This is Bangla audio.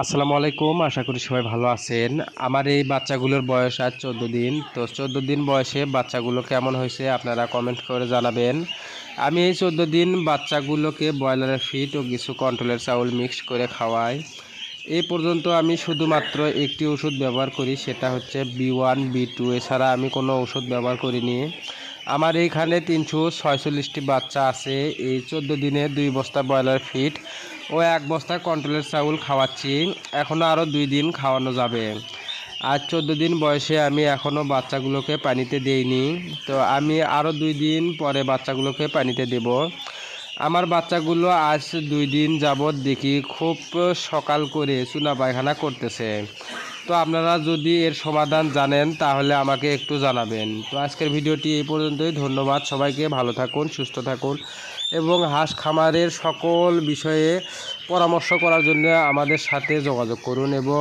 আসসালামু আলাইকুম, আশা করি সবাই ভালো আছেন। আমার এই বাচ্চাগুলোর বয়স আজ চোদ্দ দিন। তো চোদ্দ দিন বয়সে বাচ্চাগুলো কেমন হয়েছে আপনারা কমেন্ট করে জানাবেন। আমি এই চোদ্দ দিন বাচ্চাগুলোকে ব্রয়লারের ফিট ও কিছু কন্ট্রোলের চাউল মিক্স করে খাওয়াই। এই পর্যন্ত আমি শুধুমাত্র একটি ওষুধ ব্যবহার করি, সেটা হচ্ছে বি ওয়ান বি টু এছাড়া আমি কোনো ওষুধ ব্যবহার করিনি। আমার এইখানে তিনশো ছয়চল্লিশটি বাচ্চা আছে। এই চোদ্দ দিনে দুই বস্তা ব্রয়লার ফিট ও এক বস্তা কন্ট্রোলের চাউল খাওয়াচ্ছি। এখনও আরও দুই দিন খাওয়ানো যাবে। আর চোদ্দ দিন বয়সে আমি এখনও বাচ্চাগুলোকে পানিতে দেইনি। তো আমি আরও দুই দিন পরে বাচ্চাগুলোকে পানিতে দেব। আমার বাচ্চাগুলো আজ দুই দিন যাবৎ দেখি খুব সকাল করে চুনা পায়খানা করতেছে। তো আপনারা যদি এর সমাধান জানেন, তাহলে আমাকে একটু জানাবেন। তো আজকের ভিডিওটি এই পর্যন্তই। ধন্যবাদ সবাইকে। ভালো থাকুন, সুস্থ থাকুন। এবং হাঁস খামারের সকল বিষয়ে পরামর্শ করার জন্য আমাদের সাথে যোগাযোগ করুন এবং